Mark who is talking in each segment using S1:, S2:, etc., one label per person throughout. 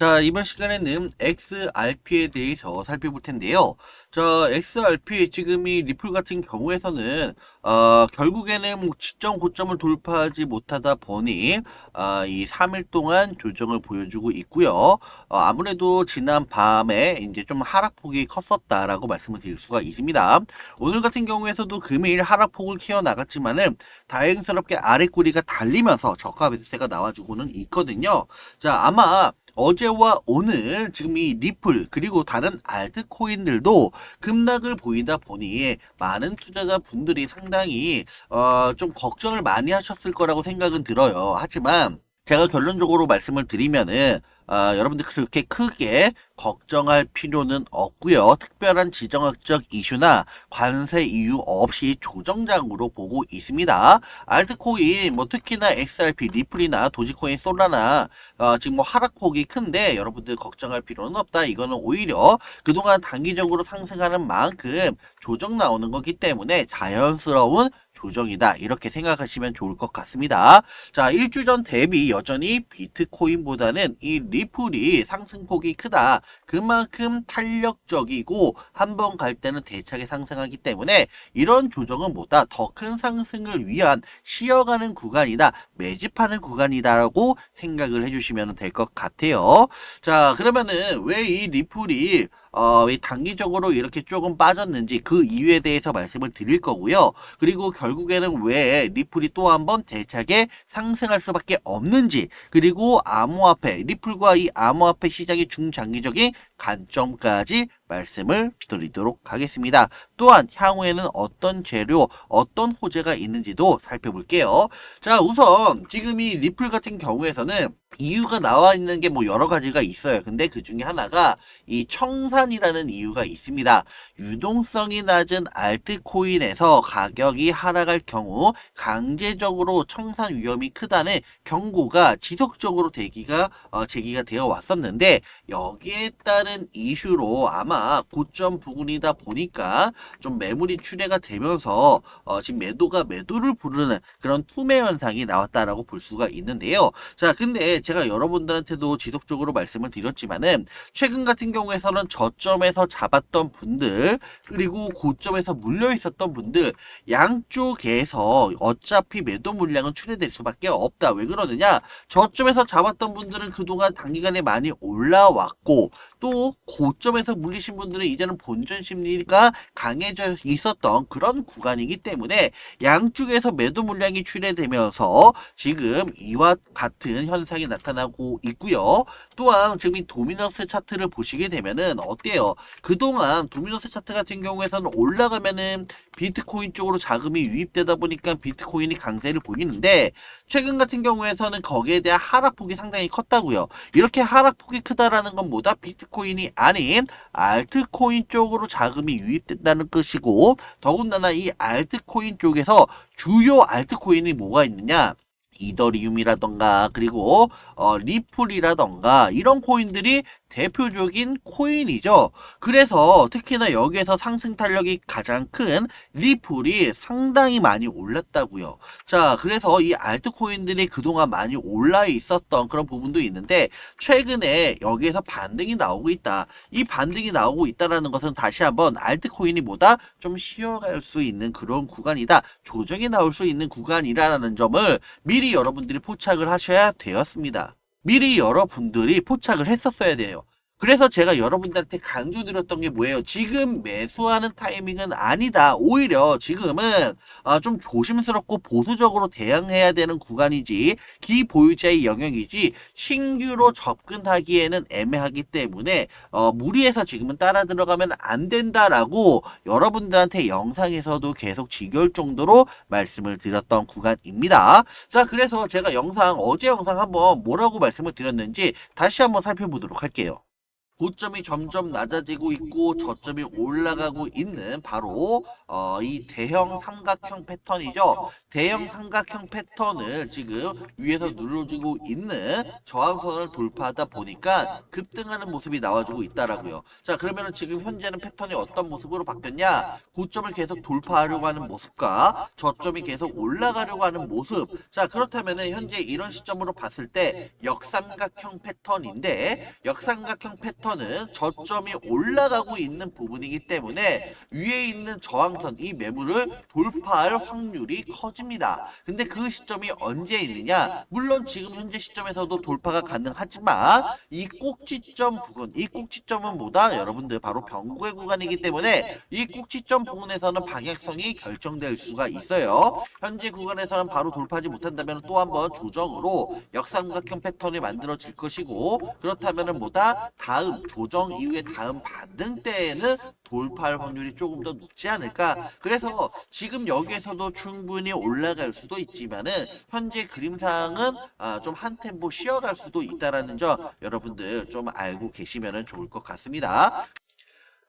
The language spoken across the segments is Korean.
S1: 자, 이번 시간에는 XRP에 대해서 살펴볼 텐데요. 자, XRP 지금 이 리플 같은 경우에서는 어, 결국에는 뭐 지점 고점을 돌파하지 못하다 보니 어, 이 3일 동안 조정을 보여주고 있고요. 어, 아무래도 지난 밤에 이제 좀 하락폭이 컸었다라고 말씀을 드릴 수가 있습니다. 오늘 같은 경우에서도 금일 하락폭을 키워 나갔지만은 다행스럽게 아래 꼬리가 달리면서 저가 매수세가 나와주고는 있거든요. 자, 아마 어제와 오늘 지금 이 리플 그리고 다른 알트코인들도 급락을 보이다 보니 많은 투자자 분들이 상당히 어, 좀 걱정을 많이 하셨을 거라고 생각은 들어요. 하지만 제가 결론적으로 말씀을 드리면은 아, 여러분들 그렇게 크게 걱정할 필요는 없고요. 특별한 지정학적 이슈나 관세 이유 없이 조정장으로 보고 있습니다. 알트코인, 뭐 특히나 XRP, 리플이나 도지코인, 솔라나 어, 지금 뭐 하락폭이 큰데 여러분들 걱정할 필요는 없다. 이거는 오히려 그동안 단기적으로 상승하는 만큼 조정 나오는 거기 때문에 자연스러운 조정이다. 이렇게 생각하시면 좋을 것 같습니다. 자, 일주 전 대비 여전히 비트코인보다는 이 리플이 상승폭이 크다. 그만큼 탄력적이고 한 번 갈 때는 대차게 상승하기 때문에 이런 조정은 보다 더 큰 상승을 위한 쉬어가는 구간이다. 매집하는 구간이다라고 생각을 해주시면 될 것 같아요. 자, 그러면은 왜 이 리플이 어, 왜 단기적으로 이렇게 조금 빠졌는지 그 이유에 대해서 말씀을 드릴 거고요. 그리고 결국에는 왜 리플이 또 한 번 대차게 상승할 수밖에 없는지, 그리고 암호화폐, 리플과 이 암호화폐 시장의 중장기적인 관점까지 말씀을 드리도록 하겠습니다. 또한 향후에는 어떤 재료, 어떤 호재가 있는지도 살펴볼게요. 자, 우선 지금 이 리플 같은 경우에서는 이유가 나와 있는 게 뭐 여러 가지가 있어요. 근데 그 중에 하나가 이 청산이라는 이유가 있습니다. 유동성이 낮은 알트코인에서 가격이 하락할 경우 강제적으로 청산 위험이 크다는 경고가 지속적으로 대기가 어, 제기가 되어 왔었는데 여기에 따른 이슈로 아마 고점 부근이다 보니까 좀 매물이 출회가 되면서 어, 지금 매도가 매도를 부르는 그런 투매 현상이 나왔다라고 볼 수가 있는데요. 자, 근데 제가 여러분들한테도 지속적으로 말씀을 드렸지만은 최근 같은 경우에서는 저점에서 잡았던 분들 그리고 고점에서 물려 있었던 분들 양쪽에서 어차피 매도 물량은 출회될 수밖에 없다. 왜 그러느냐? 저점에서 잡았던 분들은 그동안 단기간에 많이 올라왔고 또 고점에서 물리신 분들은 이제는 본전 심리가 강해져 있었던 그런 구간이기 때문에 양쪽에서 매도 물량이 출회되면서 지금 이와 같은 현상이 나타나고 있고요. 또한 지금 이 도미너스 차트를 보시게 되면은 어때요? 그동안 도미너스 차트 같은 경우에서는 올라가면은 비트코인 쪽으로 자금이 유입되다 보니까 비트코인이 강세를 보이는데 최근 같은 경우에서는 거기에 대한 하락폭이 상당히 컸다고요. 이렇게 하락폭이 크다라는 건 뭐다? 비트 코인이 아닌 알트코인 쪽으로 자금이 유입된다는 것이고 더군다나 이 알트코인 쪽에서 주요 알트코인이 뭐가 있느냐? 이더리움이라던가 그리고 어, 리플이라던가 이런 코인들이 대표적인 코인이죠. 그래서 특히나 여기에서 상승 탄력이 가장 큰 리플이 상당히 많이 올랐다고요. 자, 그래서 이 알트코인들이 그동안 많이 올라 있었던 그런 부분도 있는데 최근에 여기에서 반등이 나오고 있다. 이 반등이 나오고 있다라는 것은 다시 한번 알트코인이 보다 좀 쉬어갈 수 있는 그런 구간이다. 조정이 나올 수 있는 구간이라는 점을 미리 여러분들이 포착을 하셔야 되었습니다. 미리 여러분들이 포착을 했었어야 돼요. 그래서 제가 여러분들한테 강조드렸던 게 뭐예요? 지금 매수하는 타이밍은 아니다. 오히려 지금은 아, 좀 조심스럽고 보수적으로 대응해야 되는 구간이지 기보유자의 영역이지 신규로 접근하기에는 애매하기 때문에 어, 무리해서 지금은 따라 들어가면 안 된다라고 여러분들한테 영상에서도 계속 지겨울 정도로 말씀을 드렸던 구간입니다. 자, 그래서 제가 영상 어제 영상 한번 뭐라고 말씀을 드렸는지 다시 한번 살펴보도록 할게요. 고점이 점점 낮아지고 있고 저점이 올라가고 있는 바로 어, 이 대형 삼각형 패턴이죠. 대형 삼각형 패턴을 지금 위에서 눌러주고 있는 저항선을 돌파하다 보니까 급등하는 모습이 나와주고 있다라고요. 자 그러면은 지금 현재는 패턴이 어떤 모습으로 바뀌었냐? 고점을 계속 돌파하려고 하는 모습과 저점이 계속 올라가려고 하는 모습. 자 그렇다면은 현재 이런 시점으로 봤을 때 역삼각형 패턴인데 역삼각형 패턴은 저점이 올라가고 있는 부분이기 때문에 위에 있는 저항선 이 매물을 돌파할 확률이 커 집니다. 근데 그 시점이 언제 있느냐? 물론 지금 현재 시점에서도 돌파가 가능하지만 이 꼭지점 부분, 이 꼭지점은 뭐다? 여러분들 바로 변곡의 구간이기 때문에 이 꼭지점 부분에서는 방향성이 결정될 수가 있어요. 현재 구간에서는 바로 돌파하지 못한다면 또 한번 조정으로 역삼각형 패턴이 만들어질 것이고 그렇다면은 뭐다? 다음 조정 이후에 다음 반등 때에는 돌파할 확률이 조금 더 높지 않을까. 그래서 지금 여기에서도 충분히 올라갈 수도 있지만은 현재 그림상은 아, 좀한 템포 쉬어갈 수도 있다라는 점 여러분들 좀 알고 계시면 좋을 것 같습니다.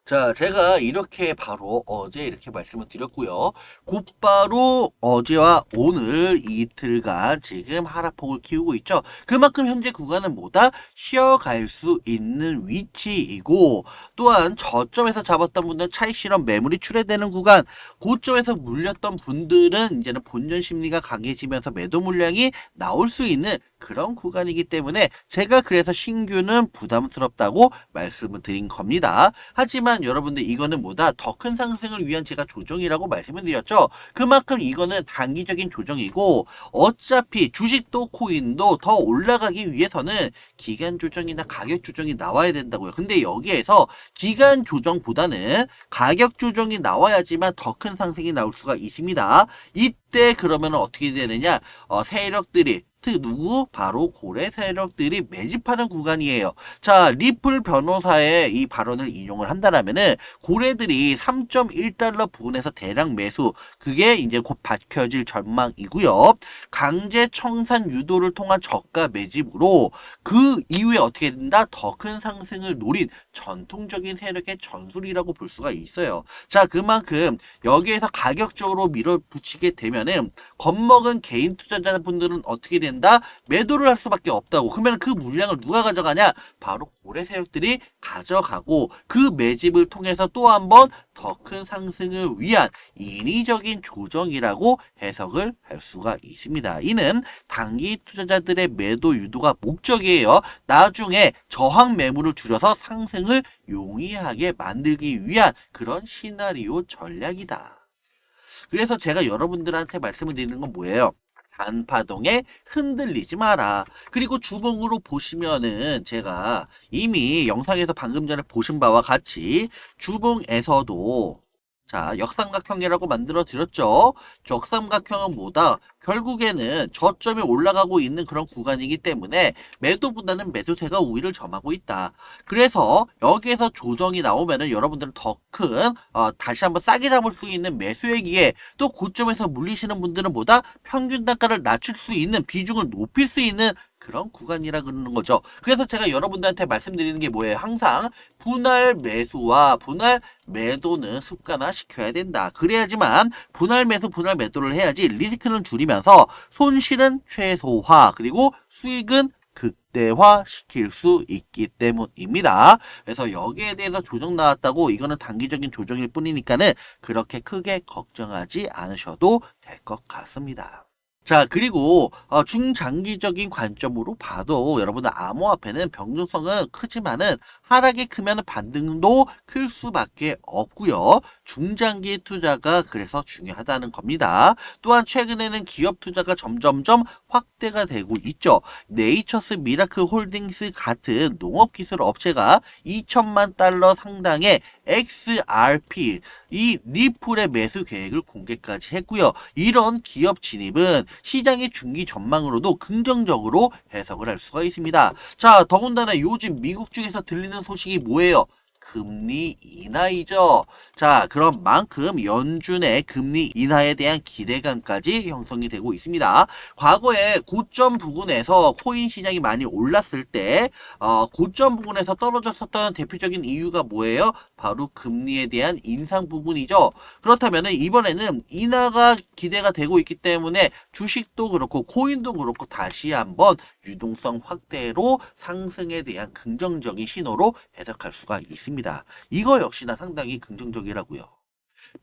S1: 자, 제가 이렇게 바로 어제 이렇게 말씀을 드렸고요. 곧바로 어제와 오늘 이틀간 지금 하락폭을 키우고 있죠. 그만큼 현재 구간은 뭐다? 쉬어갈 수 있는 위치이고 또한 저점에서 잡았던 분들 차익 실험 매물이 출회되는 구간 고점에서 물렸던 분들은 이제는 본전 심리가 강해지면서 매도 물량이 나올 수 있는 그런 구간이기 때문에 제가 그래서 신규는 부담스럽다고 말씀을 드린 겁니다. 하지만 여러분들 이거는 뭐다 더 큰 상승을 위한 제가 조정이라고 말씀을 드렸죠. 그만큼 이거는 단기적인 조정이고 어차피 주식도 코인도 더 올라가기 위해서는 기간 조정이나 가격 조정이 나와야 된다고요. 근데 여기에서 기간 조정보다는 가격 조정이 나와야지만 더 큰 상승이 나올 수가 있습니다. 이 때 그러면 어떻게 되느냐? 어, 세력들이 누구? 바로 고래 세력들이 매집하는 구간이에요. 자, 리플 변호사의 이 발언을 인용을 한다라면은 고래들이 3.1달러 부근에서 대량 매수, 그게 이제 곧 밝혀질 전망이고요. 강제 청산 유도를 통한 저가 매집으로 그 이후에 어떻게 된다? 더 큰 상승을 노린 전통적인 세력의 전술이라고 볼 수가 있어요. 자, 그만큼 여기에서 가격적으로 밀어붙이게 되면은 겁먹은 개인 투자자분들은 어떻게 된다? 매도를 할 수밖에 없다고. 그러면 그 물량을 누가 가져가냐? 바로 고래 세력들이 가져가고 그 매집을 통해서 또 한 번 더 큰 상승을 위한 인위적인 조정이라고 해석을 할 수가 있습니다. 이는 단기 투자자들의 매도 유도가 목적이에요. 나중에 저항 매물을 줄여서 상승을 용이하게 만들기 위한 그런 시나리오 전략이다. 그래서 제가 여러분들한테 말씀을 드리는 건 뭐예요? 단파동에 흔들리지 마라. 그리고 주봉으로 보시면은 제가 이미 영상에서 방금 전에 보신 바와 같이 주봉에서도 자, 역삼각형이라고 만들어 드렸죠. 역삼각형은 뭐다? 결국에는 저점이 올라가고 있는 그런 구간이기 때문에 매도보다는 매도세가 우위를 점하고 있다. 그래서 여기에서 조정이 나오면은 여러분들은 더큰 어, 다시 한번 싸게 잡을 수 있는 매수액기에 또 고점에서 물리시는 분들은 보다 평균 단가를 낮출 수 있는 비중을 높일 수 있는 그런 구간이라 그러는 거죠. 그래서 제가 여러분들한테 말씀드리는 게 뭐예요? 항상 분할 매수와 분할 매도는 습관화 시켜야 된다. 그래야지만 분할 매수, 분할 매도를 해야지 리스크는 줄이면서 손실은 최소화, 그리고 수익은 극대화 시킬 수 있기 때문입니다. 그래서 여기에 대해서 조정 나왔다고 이거는 단기적인 조정일 뿐이니까는 그렇게 크게 걱정하지 않으셔도 될 것 같습니다. 자, 그리고 어, 중장기적인 관점으로 봐도 여러분들 암호화폐는 변동성은 크지만은 하락이 크면 반등도 클 수밖에 없고요. 중장기 투자가 그래서 중요하다는 겁니다. 또한 최근에는 기업 투자가 점점점 확대가 되고 있죠. 네이처스 미라클 홀딩스 같은 농업기술 업체가 2천만 달러 상당의 XRP 이 리플의 매수 계획을 공개까지 했고요. 이런 기업 진입은 시장의 중기 전망으로도 긍정적으로 해석을 할 수가 있습니다. 자, 더군다나 요즘 미국 중에서 들리는 소식이 뭐예요? 금리 인하이죠. 자, 그런 만큼 연준의 금리 인하에 대한 기대감까지 형성이 되고 있습니다. 과거에 고점 부근에서 코인 시장이 많이 올랐을 때, 어, 고점 부근에서 떨어졌었던 대표적인 이유가 뭐예요? 바로 금리에 대한 인상 부분이죠. 그렇다면 이번에는 인하가 기대가 되고 있기 때문에 주식도 그렇고 코인도 그렇고 다시 한번 유동성 확대로 상승에 대한 긍정적인 신호로 해석할 수가 있습니다. 이거 역시나 상당히 긍정적이라고요.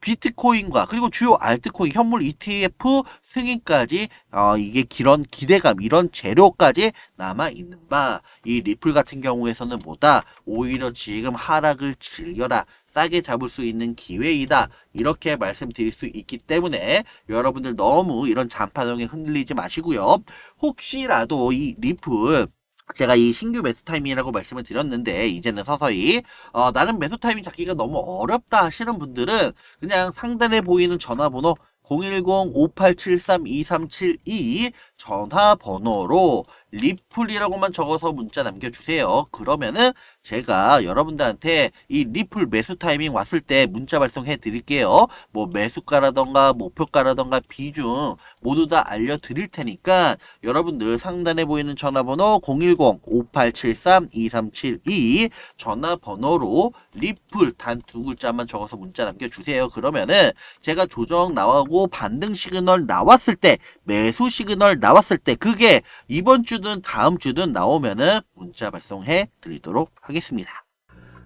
S1: 비트코인과 그리고 주요 알트코인 현물 ETF 승인까지 어, 이게 이런 기대감 이런 재료까지 남아 있는 바 이 리플 같은 경우에서는 뭐다 오히려 지금 하락을 즐겨라 싸게 잡을 수 있는 기회이다. 이렇게 말씀드릴 수 있기 때문에 여러분들 너무 이런 잔파동에 흔들리지 마시고요. 혹시라도 이 리플 제가 이 신규 매수 타이밍이라고 말씀을 드렸는데 이제는 서서히 어, 나는 매수 타이밍 잡기가 너무 어렵다 하시는 분들은 그냥 상단에 보이는 전화번호 010-5873-2372 전화번호로 리플이라고만 적어서 문자 남겨주세요. 그러면은 제가 여러분들한테 이 리플 매수 타이밍 왔을 때 문자 발송해 드릴게요. 뭐 매수가라던가 목표가라던가 비중 모두 다 알려드릴 테니까 여러분들 상단에 보이는 전화번호 010-5873-2372 전화번호로 리플 단 두 글자만 적어서 문자 남겨주세요. 그러면은 제가 조정 나오고 반등 시그널 나왔을 때 매수 시그널 나왔을 때 그게 이번 주든 다음 주든 나오면은 문자 발송해 드리도록 하겠습니다.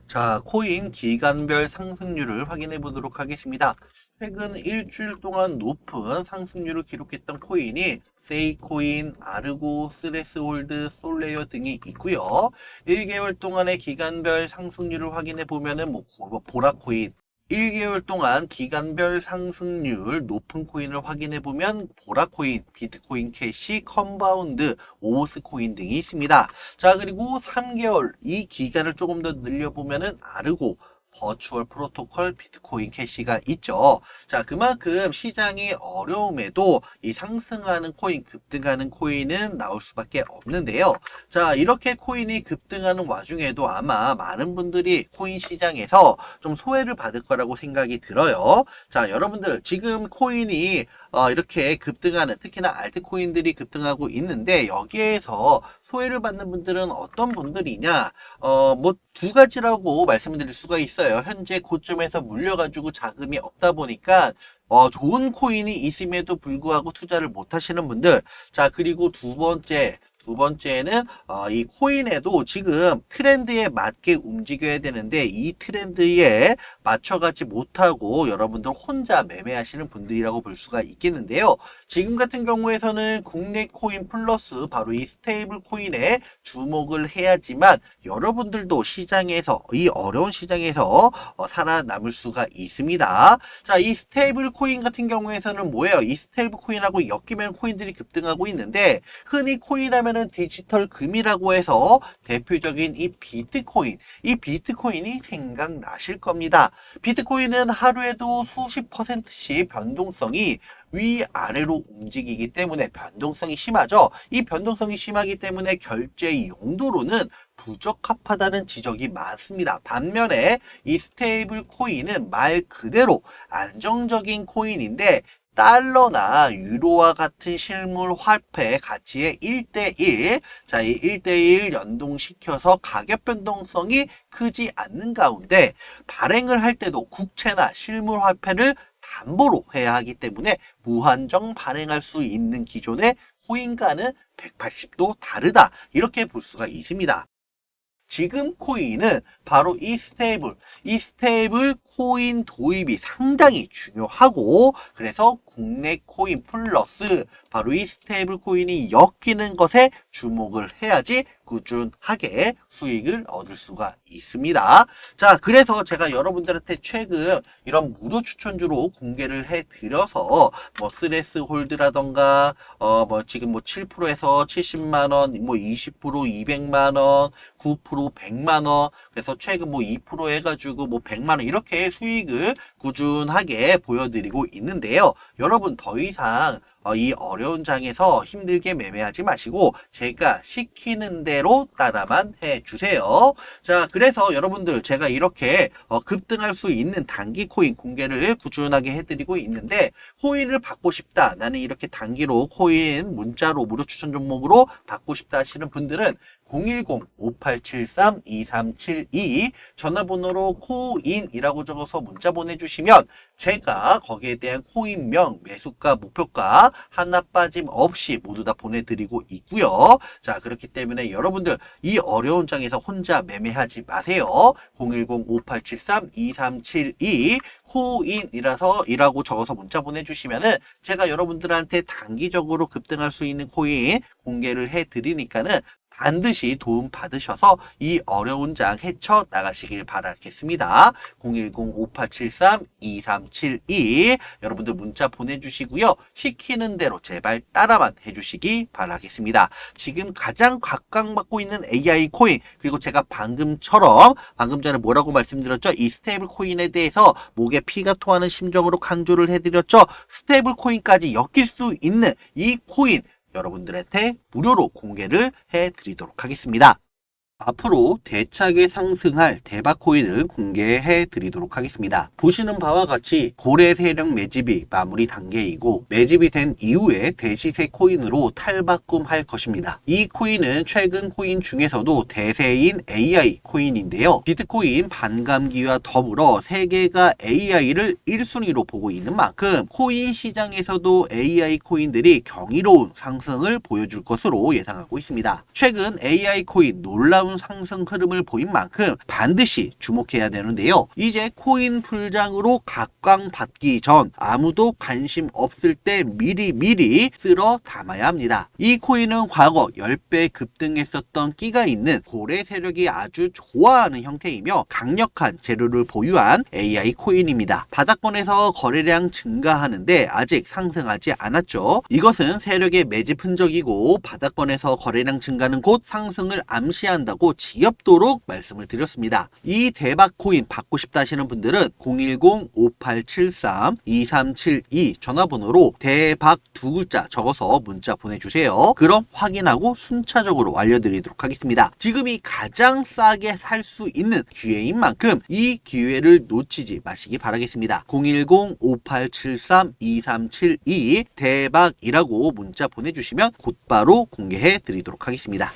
S1: 자, 코인 기간별 상승률을 확인해 보도록 하겠습니다. 최근 일주일 동안 높은 상승률을 기록했던 코인이 세이코인, 아르고, 스레스홀드, 솔레어 등이 있고요. 1개월 동안의 기간별 상승률을 확인해 보면은 뭐 보라코인, 1개월 동안 기간별 상승률 높은 코인을 확인해 보면 보라코인, 비트코인 캐시, 컴바운드, 오스코인 등이 있습니다. 자, 그리고 3개월 이 기간을 조금 더 늘려보면은 아르고, 버추얼 프로토콜 비트코인 캐시가 있죠. 자, 그만큼 시장이 어려움에도 이 상승하는 코인, 급등하는 코인은 나올 수밖에 없는데요. 자, 이렇게 코인이 급등하는 와중에도 아마 많은 분들이 코인 시장에서 좀 소외를 받을 거라고 생각이 들어요. 자, 여러분들 지금 코인이 어, 이렇게 급등하는 특히나 알트코인들이 급등하고 있는데 여기에서 소외를 받는 분들은 어떤 분들이냐? 어, 뭐 두 가지라고 말씀드릴 수가 있어요. 현재 고점에서 물려가지고 자금이 없다 보니까 어, 좋은 코인이 있음에도 불구하고 투자를 못 하시는 분들. 자, 그리고 두 번째, 두 번째는 어, 이 코인에도 지금 트렌드에 맞게 움직여야 되는데 이 트렌드에 맞춰가지 못하고 여러분들 혼자 매매하시는 분들이라고 볼 수가 있겠는데요. 지금 같은 경우에서는 국내 코인 플러스 바로 이 스테이블 코인에 주목을 해야지만 여러분들도 시장에서 이 어려운 시장에서 어, 살아남을 수가 있습니다. 자, 이 스테이블 코인 같은 경우에서는 뭐예요? 이 스테이블 코인하고 엮이면 코인들이 급등하고 있는데 흔히 코인하면 하면은 디지털 금이라고 해서 대표적인 이 비트코인, 이 비트코인이 생각나실 겁니다. 비트코인은 하루에도 수십 퍼센트씩 변동성이 위아래로 움직이기 때문에 변동성이 심하죠. 이 변동성이 심하기 때문에 결제 용도로는 부적합하다는 지적이 많습니다. 반면에 이 스테이블 코인은 말 그대로 안정적인 코인인데 달러나 유로와 같은 실물 화폐 가치의 1대1, 자, 이 1대1 연동시켜서 가격 변동성이 크지 않는 가운데 발행을 할 때도 국채나 실물 화폐를 담보로 해야 하기 때문에 무한정 발행할 수 있는 기존의 코인과는 180도 다르다. 이렇게 볼 수가 있습니다. 지금 코인은 바로 이 스테이블, 이 스테이블 코인 도입이 상당히 중요하고 그래서 국내 코인 플러스 바로 이 스테이블 코인이 엮이는 것에 주목을 해야지 꾸준하게 수익을 얻을 수가 있습니다. 자, 그래서 제가 여러분들한테 최근 이런 무료 추천주로 공개를 해 드려서 뭐 스레스 홀드라던가 어 뭐 지금 뭐 7%에서 70만 원, 뭐 20% 200만 원, 9% 100만 원. 그래서 최근 뭐 2%해 가지고 뭐 100만 원 이렇게 수익을 꾸준하게 보여드리고 있는데요. 여러분 더 이상 어, 이 어려운 장에서 힘들게 매매하지 마시고 제가 시키는 대로 따라만 해주세요. 자, 그래서 여러분들 제가 이렇게 어, 급등할 수 있는 단기 코인 공개를 꾸준하게 해드리고 있는데 코인을 받고 싶다. 나는 이렇게 단기로 코인 문자로 무료 추천 종목으로 받고 싶다 하시는 분들은 010-5873-2372 전화번호로 코인이라고 적어서 문자 보내주시면 제가 거기에 대한 코인명, 매수가, 목표가 하나 빠짐없이 모두 다 보내드리고 있고요. 자 그렇기 때문에 여러분들 이 어려운 장에서 혼자 매매하지 마세요. 010-5873-2372 코인이라서 이라고 적어서 문자 보내주시면은 제가 여러분들한테 단기적으로 급등할 수 있는 코인 공개를 해드리니까는 반드시 도움 받으셔서 이 어려운 장 헤쳐 나가시길 바라겠습니다. 010-5873-2372 여러분들 문자 보내주시고요. 시키는 대로 제발 따라만 해주시기 바라겠습니다. 지금 가장 각광받고 있는 AI 코인 그리고 제가 방금처럼 방금 전에 뭐라고 말씀드렸죠? 이 스테이블 코인에 대해서 목에 피가 토하는 심정으로 강조를 해드렸죠? 스테이블 코인까지 엮일 수 있는 이 코인 여러분들한테 무료로 공개를 해드리도록 하겠습니다. 앞으로 대차게 상승할 대박 코인을 공개해 드리도록 하겠습니다. 보시는 바와 같이 고래 세력 매집이 마무리 단계이고 매집이 된 이후에 대시세 코인으로 탈바꿈할 것입니다. 이 코인은 최근 코인 중에서도 대세인 AI 코인인데요. 비트코인 반감기와 더불어 세계가 AI를 1순위로 보고 있는 만큼 코인 시장에서도 AI 코인들이 경이로운 상승을 보여줄 것으로 예상하고 있습니다. 최근 AI 코인 놀라운 상승 흐름을 보인 만큼 반드시 주목해야 되는데요. 이제 코인 풀장으로 각광받기 전 아무도 관심 없을 때 미리 미리 쓸어 담아야 합니다. 이 코인은 과거 10배 급등했었던 끼가 있는 고래 세력이 아주 좋아하는 형태이며 강력한 재료를 보유한 AI 코인입니다. 바닥권에서 거래량 증가하는데 아직 상승하지 않았죠. 이것은 세력의 매집 흔적이고 바닥권에서 거래량 증가는 곧 상승을 암시한다 고 지엽도록 말씀을 드렸습니다. 이 대박 코인 받고 싶다 하시는 분들은 010-5873-2372 전화번호로 대박 두 글자 적어서 문자 보내주세요. 그럼 확인하고 순차적으로 알려드리도록 하겠습니다. 지금이 가장 싸게 살 수 있는 기회인 만큼 이 기회를 놓치지 마시기 바라겠습니다. 010-5873-2372 대박이라고 문자 보내주시면 곧바로 공개해 드리도록 하겠습니다.